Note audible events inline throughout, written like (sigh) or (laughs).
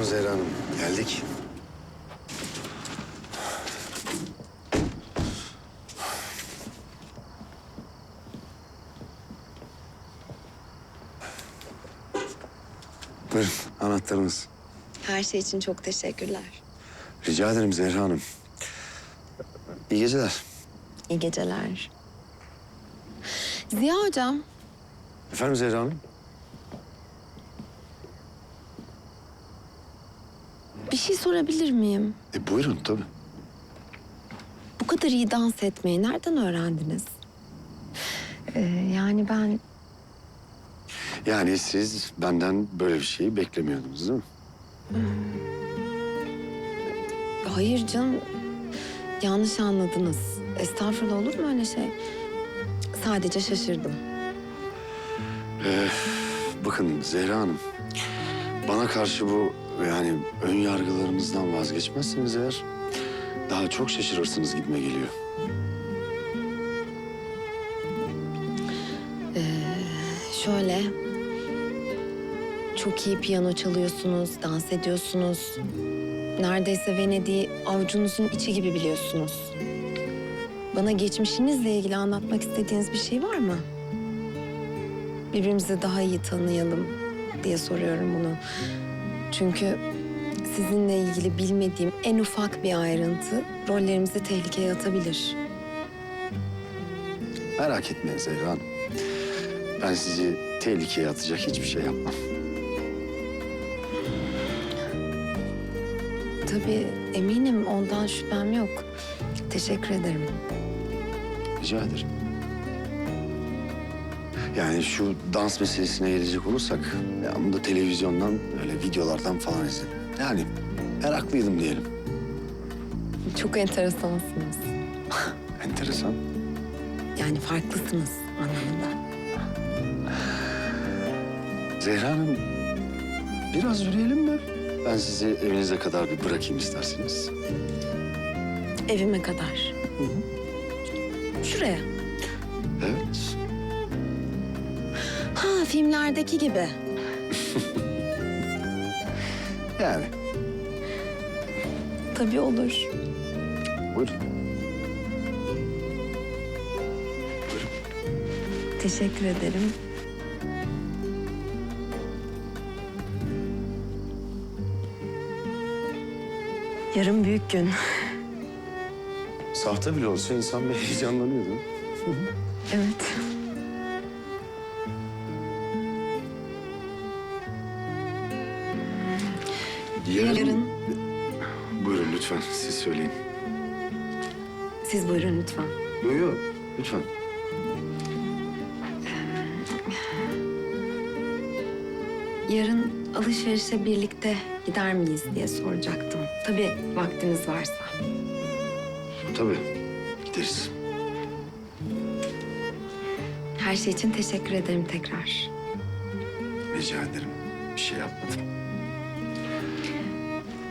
Buyurun Zehra Hanım. Geldik. Buyurun anahtarınız. Her şey için çok teşekkürler. Rica ederim Zehra Hanım. İyi geceler. İyi geceler. Ziya hocam, Efendim Zehra Hanım? Bir şey sorabilir miyim? E, buyurun tabii. Bu kadar iyi dans etmeyi nereden öğrendiniz? Ee, yani ben Yani siz benden böyle bir şeyi beklemiyordunuz değil mi? hayır canım yanlış anladınız. Estağfurullah olur mu öyle şey? Sadece şaşırdım. Ee, bakın Zehra Hanım, bana karşı bu yani ön yargılarınızdan vazgeçmezseniz eğer daha çok şaşırırsınız gibime geliyor. Şöyle çok iyi piyano çalıyorsunuz, dans ediyorsunuz. Neredeyse Venedik'i avucunuzun içi gibi biliyorsunuz. Bana geçmişinizle ilgili anlatmak istediğiniz bir şey var mı? Birbirimizi daha iyi tanıyalım diye soruyorum bunu. Çünkü sizinle ilgili bilmediğim en ufak bir ayrıntı rollerimizi tehlikeye atabilir. Merak etmeyin Zehra Hanım. Ben sizi tehlikeye atacak hiçbir şey yapmam. Tabii eminim ondan şüphem yok. Teşekkür ederim. Rica ederim. Yani şu dans meselesine gelecek olursak... ...ya bunu da televizyondan, öyle videolardan falan izledim. Yani meraklıydım diyelim. Çok enteresansınız. (laughs) Enteresan. Yani farklısınız anlamında. Zehra Hanım, biraz yürüyelim mi? Ben sizi evinize kadar bir bırakayım isterseniz. Evime kadar. Şuraya. Evet. Filmlerdeki gibi. (laughs) Yani Tabii olur. buyurun. Teşekkür ederim. Yarın büyük gün. Sahte bile olsa insan bir heyecanlanıyor değil mi? Evet. Yarın. Buyurun lütfen siz söyleyin. Siz buyurun lütfen. Yok yok lütfen. Yarın alışverişe birlikte gider miyiz diye soracaktım. Tabii vaktiniz varsa. Tabii gideriz. Her şey için teşekkür ederim tekrar. Rica ederim. Bir şey yapmadım.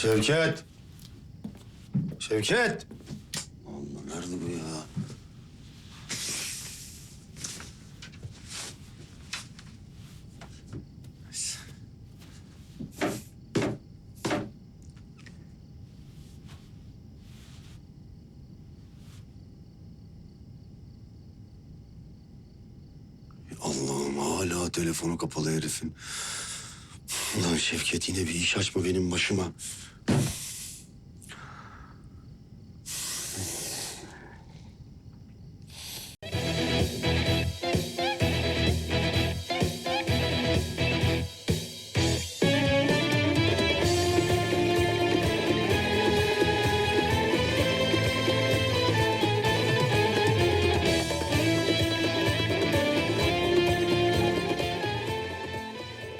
Şevket. Şevket. Allah nerede bu ya? Allah'ım hala telefonu kapalı herifin. Ulan Şevket yine bir iş açma benim başıma.